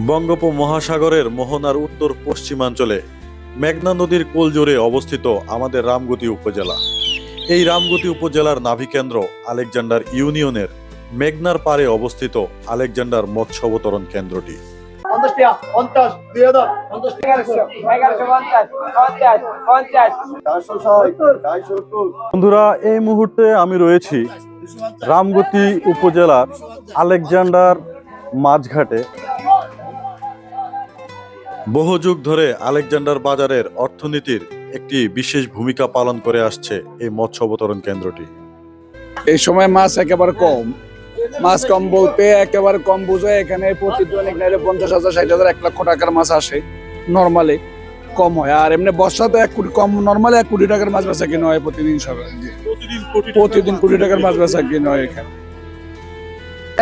বঙ্গোপমহাসাগরের মোহনার উত্তর পশ্চিমাঞ্চলে মেঘনা নদীর কোল জুড়ে অবস্থিত আমাদের রামগতি উপজেলা। এই রামগতি উপজেলার নাভিকেন্দ্র আলেকজান্ডার ইউনিয়নের মেঘনার পারে অবস্থিত আলেকজান্ডার মৎস্য অবতরণ কেন্দ্রটি। বন্ধুরা এই মুহূর্তে আমি রয়েছি রামগতি উপজেলার আলেকজান্ডার মাঝঘাটে। বহু যুগ ধরে আলেকজান্ডার বাজারের অর্থনীতির একটি বিশেষ ভূমিকা পালন করে আসছে এই মৎস্য অবতরণ কেন্দ্রটি। এই সময় মাছ একেবারে কম। মাছ কম বলতে একেবারে কম বুঝে এখানে প্রতিদিন এখানে পঞ্চাশ হাজার ষাট হাজার এক লক্ষ টাকার মাছ আসে নর্মালি কম হয়। আর এমনি বর্ষাতে এক কোটি কম নর্মালি এক কোটি টাকার মাছ বেচা কিনা হয় প্রতিদিন সকালে। প্রতিদিন কোটি টাকার মাছ বেচা কিনা হয় এখানে।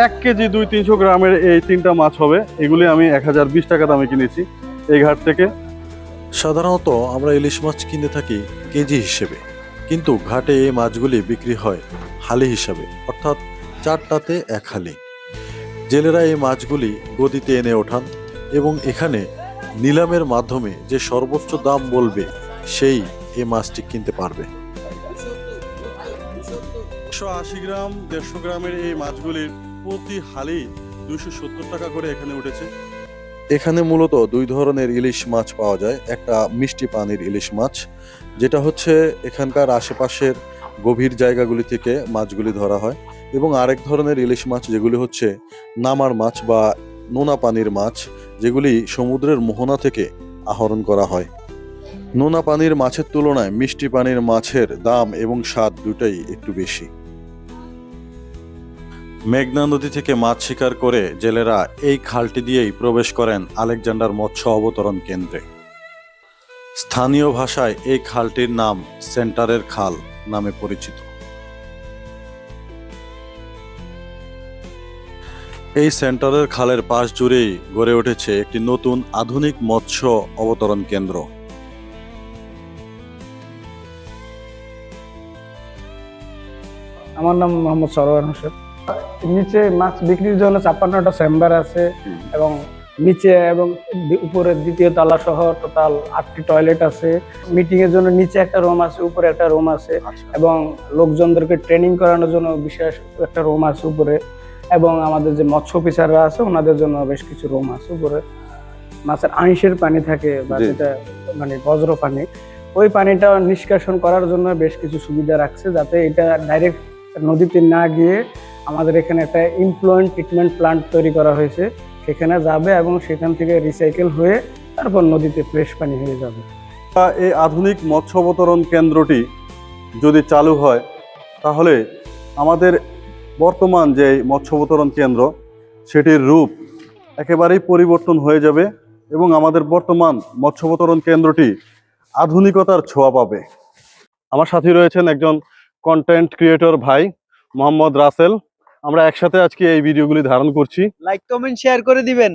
এক কেজি দুই তিনশো গ্রামের এই তিনটা মাছ হবে। এগুলি আমি এক হাজার বিশ টাকা দামে কিনেছি। এই ঘাট থেকে? সাধারণত আমরা ইলিশ মাছ কিনে থাকি কেজি হিসেবে। কিন্তু ঘাটে এই মাছগুলি বিক্রি হয় হালি হিসাবে অর্থাৎ চারটাতে এক হালি। জেলেরা এই মাছগুলি গদিতে এনে ওঠান এবং এখানে নিলামের মাধ্যমে যে সর্বোচ্চ দাম বলবে সেই এই মাছটি কিনতে পারবে। একশো আশি গ্রাম দেড়শো গ্রামের এই মাছগুলির প্রতি হালি দুইশো সত্তর টাকা করে এখানে উঠেছে। এখানে মূলত দুই ধরনের ইলিশ মাছ পাওয়া যায়। একটা মিষ্টি পানির ইলিশ মাছ, যেটা হচ্ছে এখানকার আশেপাশের গভীর জায়গাগুলি থেকে মাছগুলি ধরা হয় এবং আরেক ধরনের ইলিশ মাছ যেগুলি হচ্ছে নামার মাছ বা নোনা পানির মাছ, যেগুলি সমুদ্রের মোহনা থেকে আহরণ করা হয়। নোনা পানির মাছের তুলনায় মিষ্টি পানির মাছের দাম এবং স্বাদ দুটাই একটু বেশি। মেঘনা নদী থেকে মাছ শিকার করে জেলেরা এই খালটি দিয়েই প্রবেশ করেন আলেকজান্ডার মৎস্য অবতরণ কেন্দ্রে। স্থানীয় ভাষায় এই খালটির নাম সেন্টারের খাল নামে পরিচিত। এই সেন্টারের খালের পাশ জুড়েই গড়ে উঠেছে একটি নতুন আধুনিক মৎস্য অবতরণ কেন্দ্র। আমার নাম মোহাম্মদ সরোয়ার হোসেন। নিচে মাছ বিক্রির জন্য ছাপ্পান্নটা চেম্বার আছে এবং নিচে এবং উপরে দ্বিতীয় তালা সহ টোটাল আটটি টয়লেট আছে। মিটিং এর জন্য নিচে একটা রুম আছে উপরে একটা রুম আছে। এবং লোকজনদেরকে ট্রেনিং করানোর জন্য বিশেষ একটা রুম আছে উপরে। এবং আমাদের যে মৎস্য অফিসাররা আছে ওনাদের জন্য বেশ কিছু রুম আছে উপরে। মাছের আইসের পানি থাকে বা যেটা মানে বজ্র পানি ওই পানিটা নিষ্কাশন করার জন্য বেশ কিছু সুবিধা রাখছে যাতে এটা ডাইরেক্ট নদীতে না গিয়ে আমাদের এখানে একটা ইমপ্লয়েন্ট ট্রিটমেন্ট প্লান্ট তৈরি করা হয়েছে। সেখানে যাবে এবং সেখান থেকে রিসাইকেল হয়ে তারপর নদীতে ফ্রেশ পানি হয়ে যাবে। এই আধুনিক মৎস্য অবতরণ কেন্দ্রটি যদি চালু হয়, তাহলে আমাদের বর্তমান যে মৎস্য অবতরণ কেন্দ্র, সেটির রূপ একেবারেই পরিবর্তন হয়ে যাবে এবং আমাদের বর্তমান মৎস্য অবতরণ কেন্দ্রটি আধুনিকতার ছোঁয়া পাবে। আমার সাথে রয়েছেন একজন কন্টেন্ট ক্রিয়েটর ভাই মোহাম্মদ রাসেল। আমরা একসাথে আজকে এই ভিডিওগুলি ধারণ করছি। লাইক কমেন্ট শেয়ার করে দিবেন।